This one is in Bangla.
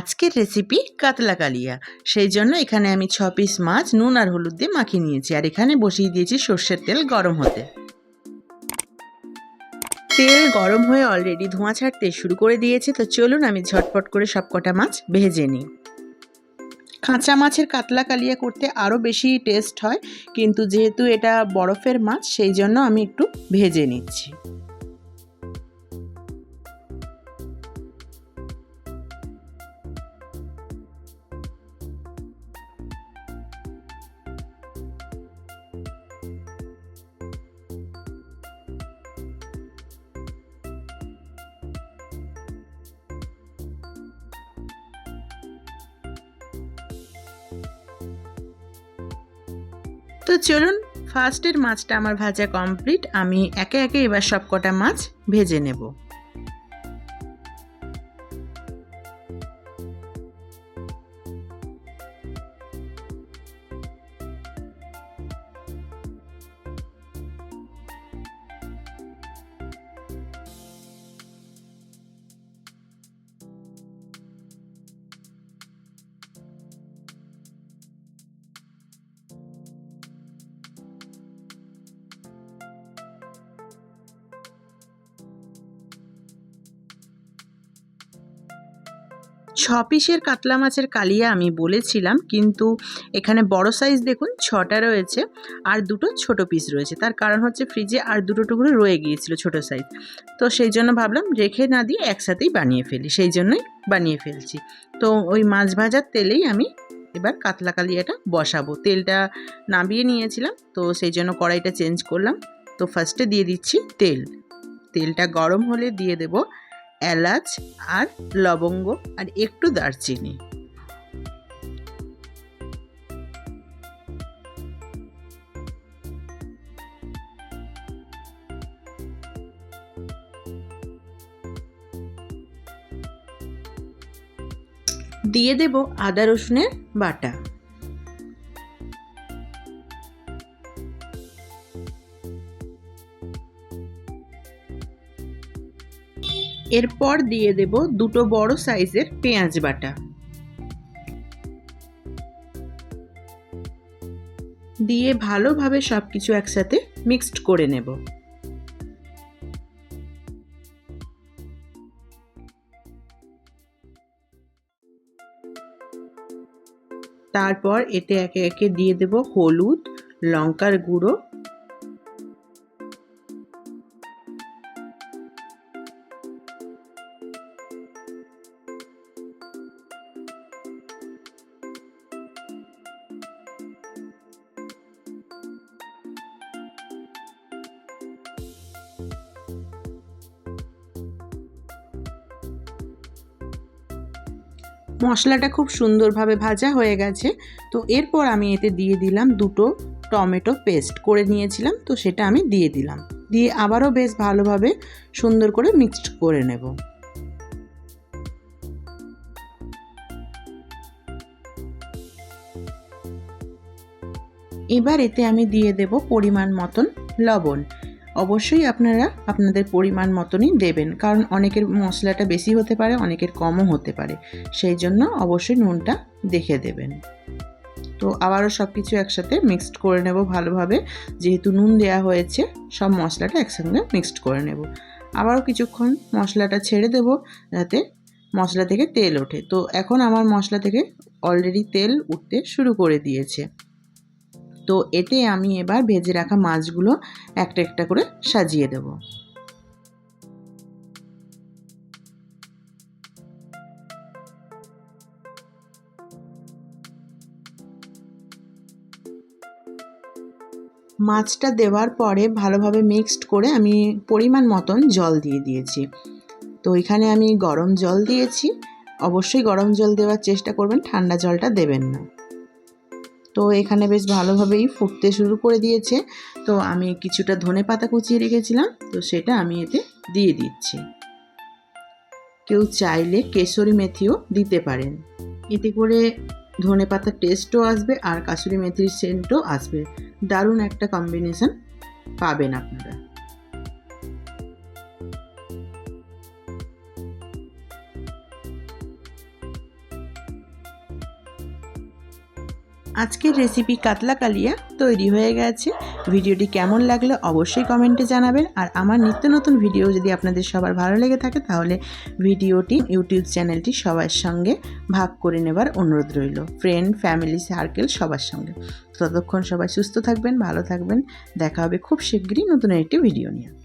আজকের রেসিপি কাতলা কালিয়া। সেই জন্য এখানে আমি ছ পিস মাছ, নুন আর হলুদ দিয়ে মাখিয়ে নিয়েছি। আর এখানে বসিয়ে দিয়েছি সর্ষের তেল গরম হতে। তেল গরম হয়ে অলরেডি ধোঁয়া ছাড়তে শুরু করে দিয়েছে। তো চলুন আমি ঝটপট করে সব কটা মাছ ভেজে নিই। কাঁচা মাছের কাতলা কালিয়া করতে আরও বেশি টেস্ট হয়। কিন্তু যেহেতু এটা বরফের মাছ, সেই জন্য আমি একটু ভেজে নিচ্ছি। তো চলুন ফার্স্টের মাছটা আমার ভাজা কমপ্লিট আমি একে একে এবার সবকটা মাছ ভেজে নেব। ছ পিসের কাতলা মাছের কালিয়া আমি বলেছিলাম, কিন্তু এখানে বড় সাইজ দেখুন, ছটা রয়েছে আর দুটো ছোট পিস রয়েছে। তার কারণ হচ্ছে ফ্রিজে আর দুটো টুকরো রয়ে গিয়েছিল ছোট সাইজ তো সেই জন্য ভাবলাম রেখে না দিয়ে একসাথেই বানিয়ে ফেলি, সেই জন্যই বানিয়ে ফেলছি। তো ওই মাছ ভাজার তেলেই আমি এবার কাতলা কালিয়াটা বসাবো। তেলটা নামিয়ে নিয়েছিলাম, তো সেই জন্য কড়াইটা চেঞ্জ করলাম। তো ফার্স্টে দিয়ে দিচ্ছি তেল। তেলটা গরম হলে দিয়ে দেব এলাচ আর লবঙ্গ আর একটু দারচিনি। দিয়ে দেব আদা রসুনের বাটা। এরপর দিয়ে দেব দুটো বড় সাইজের পেঁয়াজ বাটা। দিয়ে ভালোভাবে সব কিছু একসাথে মিক্সড করে নেব। তারপর এতে একে একে দিয়ে দেব হলুদ, লঙ্কার গুঁড়ো মশলাটা খুব সুন্দরভাবে ভাজা হয়ে গেছে। তো এরপর আমি এতে দিয়ে দিলাম দুটো টমেটো পেস্ট করে নিয়েছিলাম, তো সেটা আমি দিয়ে দিলাম। দিয়ে আবারও বেশ ভালোভাবে সুন্দর করে মিক্সড করে নেব। এবার এতে আমি দিয়ে দেব পরিমাণ মতন লবণ। অবশ্যই আপনারা আপনাদের পরিমাণ মতনই দেবেন। কারণ অনেকের মশলাটা বেশি হতে পারে, অনেকের কমও হতে পারে। সেই জন্য অবশ্যই নুনটা দেখে দেবেন। তো আবারও সব কিছু একসাথে মিক্সড করে নেব ভালোভাবে। যেহেতু নুন দেওয়া হয়েছে, সব মশলাটা একসঙ্গে মিক্সড করে নেব। আবারও কিছুক্ষণ মশলাটা ছেড়ে দেব, যাতে মশলা থেকে তেল ওঠে। তো এখন আমার মশলা থেকে অলরেডি তেল উঠতে শুরু করে দিয়েছে। তো এতে আমি এবার ভেজে রাখা মাছগুলো একটা একটা করে সাজিয়ে দেব। মাছটা দেওয়ার পরে ভালোভাবে মিক্সড করে আমি পরিমাণ মতন জল দিয়ে দিয়েছি। তো এখানে আমি গরম জল দিয়েছি। অবশ্যই গরম জল দেওয়ার চেষ্টা করবেন, ঠান্ডা জলটা দেবেন না। তো এখানে বেশ ভালোভাবেই ফুটতে শুরু করে দিয়েছে। তো আমি কিছুটা ধনে পাতা কুচিয়ে রেখেছিলাম, তো সেটা আমি এতে দিয়ে দিচ্ছি। কেউ চাইলে কেশরি মেথিও দিতে পারেন। এতে করে ধনে পাতার টেস্টও আসবে আর কাশুরি মেথির সেন্টও আসবে। দারুণ একটা কম্বিনেশন পাবেন আপনারা। আজকের রেসিপি কাতলা কালিয়া তৈরি হয়ে গেছে। ভিডিওটি কেমন লাগল অবশ্যই কমেন্টে জানাবেন। আর আমার নিত্য নতুন ভিডিও যদি আপনাদের সবার ভালো লেগে থাকে, তাহলে ভিডিওটি ইউটিউব চ্যানেলটি সবার সঙ্গে ভাগ করে নেবার অনুরোধ রইল। ফ্রেন্ড ফ্যামিলি সার্কেল সবার সঙ্গে। ততক্ষণ সবাই সুস্থ থাকবেন, ভালো থাকবেন। দেখা হবে খুব শিগগিরই নতুন একটি ভিডিও নিয়ে।